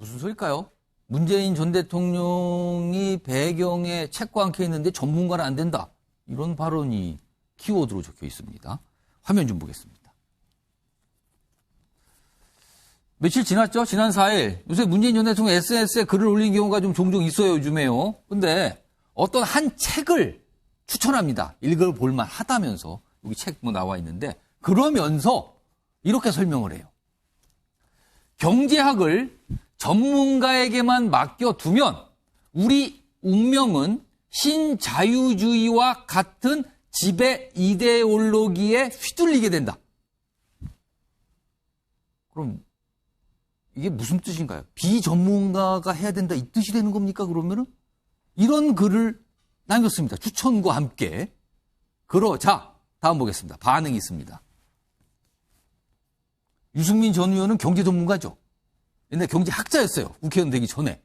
무슨 소릴까요? 문재인 전 대통령이 배경에 책과 함께 있는데 전문가는 안 된다. 이런 발언이 키워드로 적혀 있습니다. 화면 좀 보겠습니다. 며칠 지났죠? 지난 4일. 요새 문재인 전 대통령 SNS에 글을 올린 경우가 좀 종종 있어요, 요즘에요. 근데 어떤 한 책을 추천합니다. 읽어볼만 하다면서. 여기 책 뭐 나와 있는데. 그러면서 이렇게 설명을 해요. 경제학을 전문가에게만 맡겨두면 우리 운명은 신자유주의와 같은 지배 이데올로기에 휘둘리게 된다. 그럼 이게 무슨 뜻인가요? 비전문가가 해야 된다 이 뜻이 되는 겁니까? 그러면은 이런 글을 남겼습니다. 추천과 함께. 그러자 다음 보겠습니다. 반응이 있습니다. 유승민 전 의원은 경제 전문가죠. 옛날 경제학자였어요. 국회의원 되기 전에.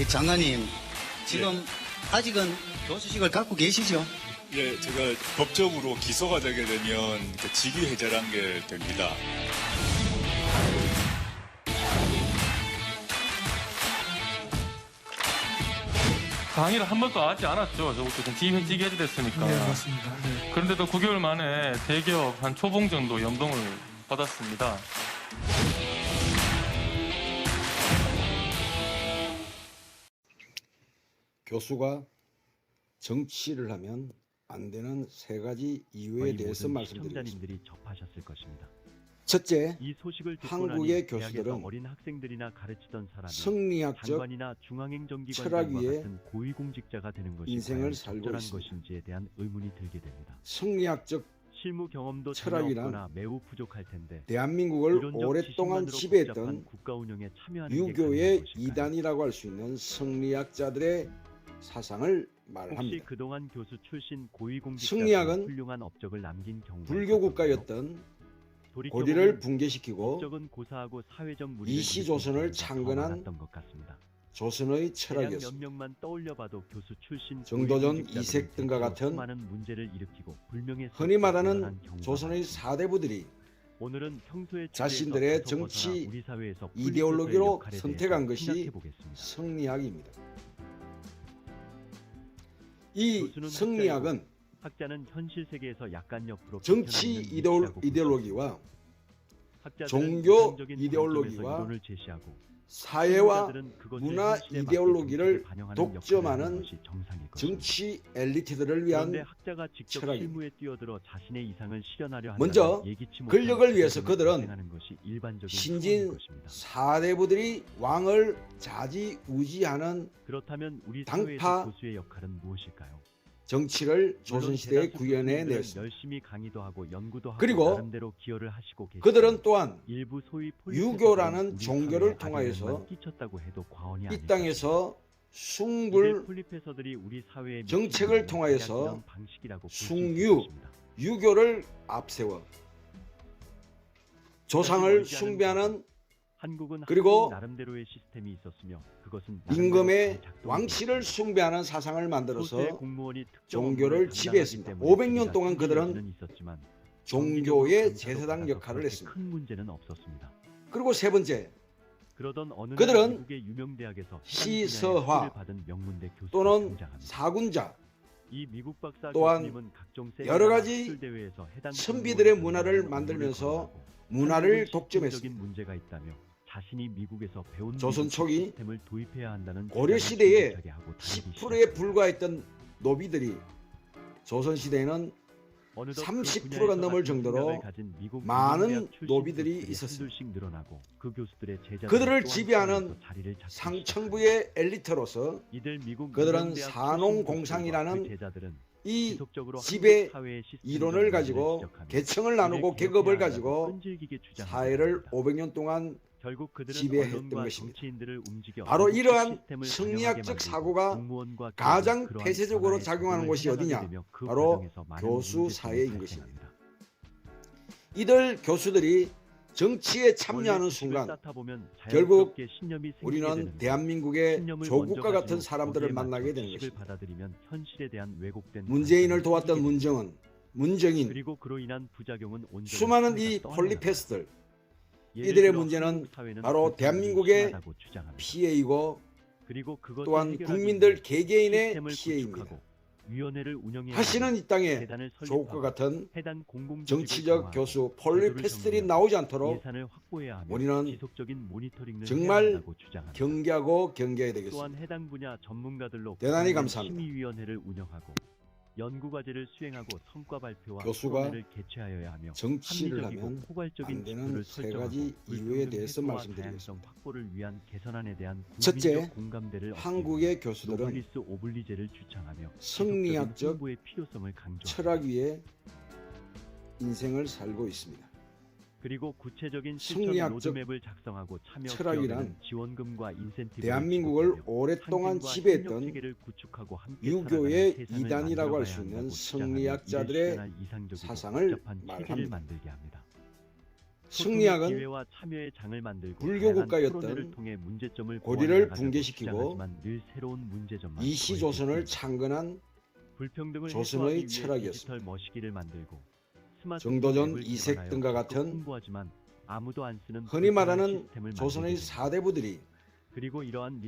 이 장관님, 지금 아직은 교수식을 갖고 계시죠? 예, 제가 법적으로 기소가 되게 되면 그 직위 해제라는 게 됩니다. 강의를 한 번도 하지 않았죠. 저부터 지휘 지게 해제됐으니까. 네, 맞습니다. 네. 그런데도 9개월 만에 대기업 한 초봉 정도 연봉을 받았습니다. 교수가 정치를 하면 안 되는 세 가지 이유에 대해서 말씀드리겠습니다. 접하셨을 것입니다. 첫째, 이 소식을 한국의 교수들은 어린 학생들이나 가르치던 사람이 성리학적 장관이나 철학 중앙행정기관장과 위에 같은 고위공직자가 되는 것이 인생을 살고 있습니다. 것인지에 대한 의문이 들게 됩니다. 성리학적 실무 경험도 철학이란 매우 부족할 텐데 대한민국을 오랫동안 지배했던 유교의? 이단이라고 할 수 있는 성리학자들의 사상을 혹시 말합니다. 그동안 교수 출신 고위공직자 승리학은 훌륭한 업적을 남긴 경우가 불교. 국가였던 고리를 붕괴시키고 업적은 고사하고 사회적 무리를 이시 조선을 창건한 것 같습니다. 조선의 대학 몇 철학이었습니다. 명만 떠올려봐도 교수 출신 정도전, 고위공직자들은 이색 등과 같은 수많은 문제를 일으키고 불명예 흔히 말하는 드러난 경우가 조선의 많습니다. 사대부들이 오늘은 평소의 자신들의 주제에서 벗어나 정치 우리 사회에서 이데올로기로 선택한 것이 생각해보겠습니다. 성리학입니다. 이 성리학은 학자는 현실 세계에서 약간 옆으로 정치 이데올, 이데올로기와 종교 이데올로기와 사회와 문화 이데올로기를 독점하는. 정치 엘리트들을 위한 학자가 직접 철학입니다. 실무에 뛰어들어 자신의 이상을 실현하려 한다면 먼저 권력을 위해서 그들은 신진. 사대부들이 왕을 자지우지하는 그렇다면 우리 당파 정치를 조선시대에 구현해 냈습니다. 열심히 강의도 하고 연구도 하고 그리고 나름대로 기여를 하시고 계시고 그들은 또한 일부 소위 유교라는 종교를 통하여서 이 땅에서. 숭불 정책을 통하여서 숭유. 유교를 앞세워 조상을 숭배하는 한국은 그리고 한국 나름대로의 시스템이 있었으며 그것은 임금의 왕실을. 숭배하는 사상을 만들어서 종교를 지배했습니다. 담당하기 500년 때문에 동안 그들은 종교의 제사장 역할을 했습니다. 큰 문제는 없었습니다. 그리고 세 번째 그들은 날 미국의 유명 대학에서 해당 시서화 또는. 사군자 또한 여러 가지 선비들의 문화를 만들면서 문화를 독점했습니다. 자신이 미국에서 배운 조선 미국 초기 시스템을 도입해야 한다는 고려 시대에 힘차게 하고 다니기 10%에 시작합니다. 불과했던 노비들이 조선 시대에는 어느덧 30%그가 넘을 정도로 많은 노비들이 있었습니다. 그 그들을 지배하는. 상층부의 엘리트로서 그들은 산농공상이라는 그이 지배 이론을 가지고 계층을 나누고 계급을 가지고 사회를 있습니다. 500년 동안 결국 그들은 지배했던 것입니다. 바로 이러한 강력하게 사고가 가장 폐쇄적으로 작용하는 곳이 어디냐? 그 바로 교수 사회인 발생합니다. 이들 교수들이 정치에 참여하는 순간 결국 우리는 대한민국의 조국과 같은 사람들을 만나게 되는 것입니다. 문재인을 도왔던. 문정은, 문정인, 수많은 이 예를 이들의 문제는 바로 대한민국의. 피해이고 또한 국민들 개개인의 피해입니다. 다시는 이 땅에 조국과 같은 정치적 교수 폴리패스들이 나오지 않도록 우리는 정말. 경계하고 경계해야 되겠습니다. 대단히 감사합니다. 심의위원회를 운영하고 연구 과제를 수행하고 성과 발표와 교수가 토론회를 개최하여야 하며 정치를 합리적이고 하면 포괄적인 안 되는 세 설정하고 가지 이유에 대해서 해소와 말씀드리겠습니다. 다양성 확보를 위한 개선안에 대한 첫째, 국민적 공감대를 한국의 교수들은 노블리스 오블리제를 주창하며 성리학적 홍보의 필요성을 강조합니다. 철학 위에 인생을 살고 있습니다. 그리고 구체적인 성리학적 로드맵을 작성하고 참여 철학이란 지원금과 인센티브를 대한민국을 오랫동안 지배했던 유교의 이단이라고 할 수 있는 이상적이고 사상을 말합니다. 만들고 불교 국가였던 고리를 붕괴시키고 주장하지만 늘 새로운 문제점만 이시 더해지고 조선을 있습니다. 창건한 불평등을 조선의 철학이었습니다. 정도전 이색 등과 같은 흔히 말하는 조선의. 사대부들이 그리고 이러한